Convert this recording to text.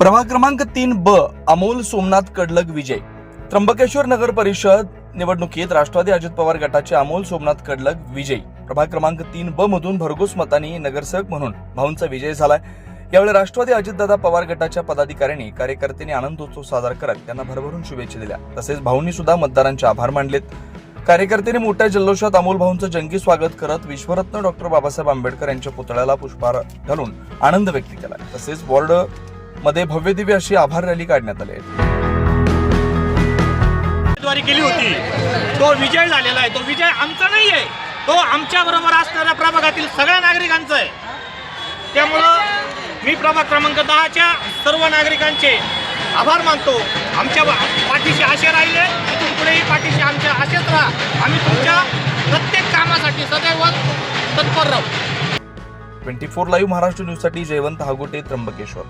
प्रभाग क्रमांक तीन ब अमोल सोमनाथ कडलग विजय. त्र्यंबकेश्वर नगर परिषद निवडणुकीत राष्ट्रवादी अजित पवार गटाचे अमोल सोमनाथ कडलग विजयी. प्रभाग क्रमांक तीन ब मधून भरघोस मतांनी नगरसेवक म्हणून भाऊंचा विजय झालाय. यावेळी राष्ट्रवादी अजितदादा पवार गटाच्या पदाधिकाऱ्यांनी कार्यकर्त्यांनी आनंदोत्सव साजरा करत त्यांना भरभरून शुभेच्छा दिल्या. तसेच भाऊंनी सुद्धा मतदारांचे आभार मानलेत. कार्यकर्त्यांनी मोठ्या जल्लोषात अमोल भाऊंचं जंगी स्वागत करत विश्वरत्न डॉक्टर बाबासाहेब आंबेडकर यांच्या पुतळ्याला पुष्पहार घालून आनंद व्यक्त केला. तसेच वॉर्ड मध्ये भव्य दिव्य अशी आभार रॅली काढण्यात आली आहे. उमेदवारी केली होती. तो विजय झालेला आहे. तो विजय आमचा नाही आहे तो आमच्या बरोबर असणाऱ्या प्रभागातील सगळ्या नागरिकांचा आहे. त्यामुळं मी प्रभाग क्रमांक दहाच्या सर्व नागरिकांचे आभार मानतो. आमच्या पाठीशी आशे राहिले इथून पुढेही पाठीशी आमच्या आशेच राहा. आम्ही तुमच्या प्रत्येक कामासाठी सदैव तत्पर राहू. ट्वेंटी फोर लाईव्ह महाराष्ट्र न्यूजसाठी जयवंत हागोटे त्र्यंबकेश्वर.